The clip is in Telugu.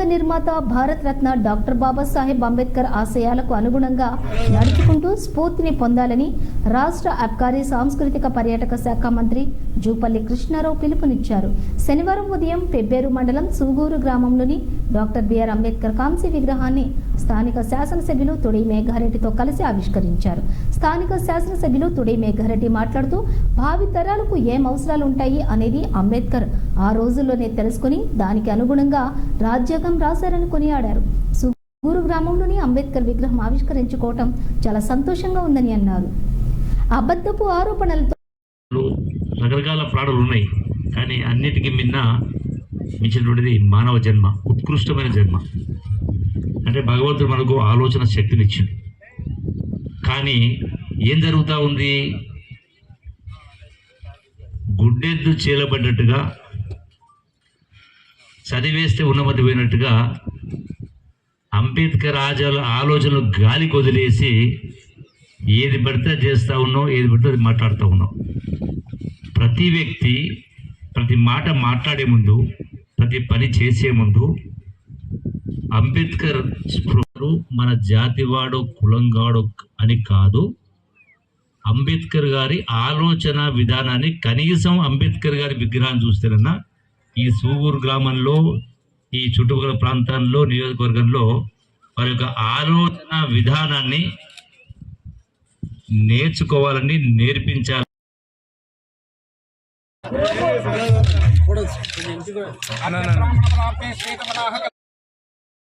రాజ్యాంగ నిర్మాత భారత రత్న డాక్టర్ బాబాసాహెబ్ అంబేద్కర్ ఆశయాలకు అనుగుణంగా నడుచుకుంటూ స్ఫూర్తిని పొందాలని రాష్ట్ర అబ్కారీ సాంస్కృతిక పర్యాటక శాఖ మంత్రి జూపల్లి కృష్ణారావు పిలుపునిచ్చారు. శనివారం ఉదయం పెబ్బేరు మండలం సూగూరు గ్రామంలోని డాక్టర్ బిఆర్ అంబేద్కర్ కాంస్య విగ్రహాన్ని స్థానిక శాసనసభ్యులు తుడి మేఘారెడ్డితో కలిసి ఆవిష్కరించారు. స్థానిక శాసనసభ్యులు తుడి మేఘారెడ్డి మాట్లాడుతూ భావి తరాలకు ఏం అవసరాలు ఉంటాయి అనేది అంబేద్కర్ ఆ రోజుల్లోనే తెలుసుకుని దానికి అనుగుణంగా రాజ్యాంగం రాశారని కొనియాడారు. సుగూరు గ్రామంలోని అంబేద్కర్ విగ్రహం ఆవిష్కరించుకోవటం చాలా సంతోషంగా ఉందని అన్నారు. అబద్ధపు ఆరోపణలతో రకరకాల ప్రాణులు ఉన్నాయి కానీ అన్నిటికీ మిన్న మించినటువంటిది మానవ జన్మ ఉత్కృష్టమైన జన్మ. అంటే భగవంతుడు మనకు ఆలోచన శక్తినిచ్చింది కానీ ఏం జరుగుతూ ఉంది? గుడ్డెద్దు చీలబడ్డట్టుగా చదివేస్తే ఉన్నమతి పోయినట్టుగా అంబేద్కర్ ఆజాల ఆలోచనలు గాలి వదిలేసి ఏది పడితే చేస్తూ ఉన్నాం ఏది పడితే అది మాట్లాడుతూ ఉన్నాం ప్రతి వ్యక్తి ప్రతి మాట మాట్లాడే ముందు ప్రతి పని చేసే ముందు అంబేద్కర్ స్పృహలు మన జాతివాడు కులంగాడు అని కాదు. అంబేద్కర్ గారి ఆలోచన విధానాన్ని కనీసం అంబేద్కర్ గారి విగ్రహాన్ని చూస్తేనన్నా ఈ సూగూరు గ్రామంలో ఈ చుట్టుపక్కల ప్రాంతాల్లో నియోజకవర్గంలో వారి యొక్క ఆలోచన విధానాన్ని నేర్చుకోవాలని నేర్పించాలి. అన్న